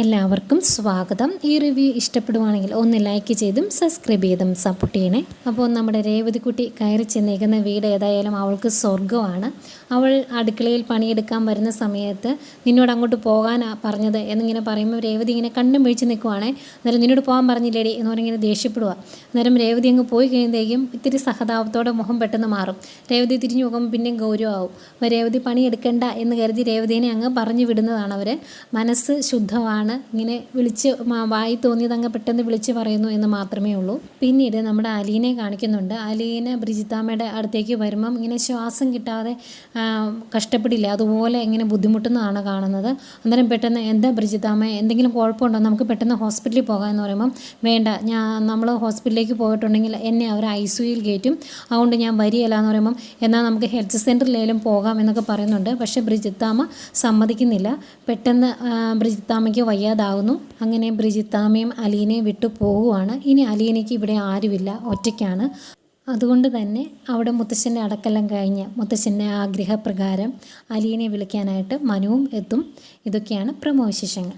എല്ലാവർക്കും സ്വാഗതം. ഈ റിവ്യൂ ഇഷ്ടപ്പെടുവാണെങ്കിൽ ഒന്ന് ലൈക്ക് ചെയ്തും സബ്സ്ക്രൈബ് ചെയ്തും സപ്പോർട്ട് ചെയ്യണേ. അപ്പോൾ നമ്മുടെ രേവതിക്കുട്ടി കയറി ചെന്നേക്കുന്ന വീട് ഏതായാലും അവൾക്ക് സ്വർഗമാണ് അവൾ അടുക്കളയിൽ പണിയെടുക്കാൻ വരുന്ന സമയത്ത് നിന്നോട് അങ്ങോട്ട് പോകാൻ പറഞ്ഞത് എന്നിങ്ങനെ പറയുമ്പോൾ രേവതി ഇങ്ങനെ കണ്ണും പിഴിച്ച് നിൽക്കുവാണേ. അന്നേരം നിന്നോട് പോകാൻ പറഞ്ഞില്ലേടി എന്ന് പറഞ്ഞിങ്ങനെ ദേഷ്യപ്പെടുക അന്നേരം രേവതി അങ്ങ് പോയി കഴിയുമ്പോഴേക്കും ഇത്തിരി സഹതാപത്തോടെ മുഖം പെട്ടെന്ന് മാറും. രേവതി തിരിഞ്ഞു നോക്കുമ്പോൾ പിന്നെയും ഗൗരവമാവും. അപ്പോൾ രേവതി പണിയെടുക്കണ്ട എന്ന് കരുതി രേവതിനെ അങ്ങ് പറഞ്ഞു വിടുന്നതാണ് അവർ മനസ്സ് ശുദ്ധമാണ്. ഇങ്ങനെ വിളിച്ച് വായി തോന്നിയത് അങ്ങ് പെട്ടെന്ന് വിളിച്ച് പറയുന്നു എന്ന് മാത്രമേ ഉള്ളൂ. പിന്നീട് നമ്മുടെ അലീനെ കാണിക്കുന്നുണ്ട്. അലീന ബ്രിജിത്താമ്മയുടെ അടുത്തേക്ക് വരുമ്പം ഇങ്ങനെ ശ്വാസം കിട്ടാതെ കഷ്ടപ്പെടില്ല. അതുപോലെ ഇങ്ങനെ ബുദ്ധിമുട്ടുന്നതാണ് കാണുന്നത്. അന്നേരം പെട്ടെന്ന് എന്താ ബ്രിജിത്താമ്മ എന്തെങ്കിലും കുഴപ്പമുണ്ടോ? നമുക്ക് പെട്ടെന്ന് ഹോസ്പിറ്റലിൽ പോകാം എന്ന് പറയുമ്പം വേണ്ട ഞാൻ നമ്മൾ ഹോസ്പിറ്റലിലേക്ക് പോയിട്ടുണ്ടെങ്കിൽ എന്നെ അവർ ഐ സിയിൽ കയറ്റും. അതുകൊണ്ട് ഞാൻ വരികയില്ല എന്ന് പറയുമ്പം എന്നാൽ നമുക്ക് ഹെൽത്ത് സെന്ററിലേലും പോകാം എന്നൊക്കെ പറയുന്നുണ്ട്. പക്ഷേ ബ്രിജിത്താമ്മ സമ്മതിക്കുന്നില്ല. പെട്ടെന്ന് ബ്രിജിത്താമ്മയ്ക്ക് വയ്യാതാകുന്നു അങ്ങനെ ബ്രിജിത്താമയും അലീനയും വിട്ടു പോവുകയാണ് ഇനി അലീനയ്ക്ക് ഇവിടെ ആരുമില്ല. ഒറ്റയ്ക്കാണ്. അതുകൊണ്ട് തന്നെ അവിടെ മുത്തശ്ശന്റെ അടക്കെല്ലാം കഴിഞ്ഞ് മുത്തശ്ശന്റെ ആഗ്രഹപ്രകാരം അലീനെ വിളിക്കാനായിട്ട് മനുവും എത്തും. ഇതൊക്കെയാണ് പ്രമോ വിശേഷങ്ങൾ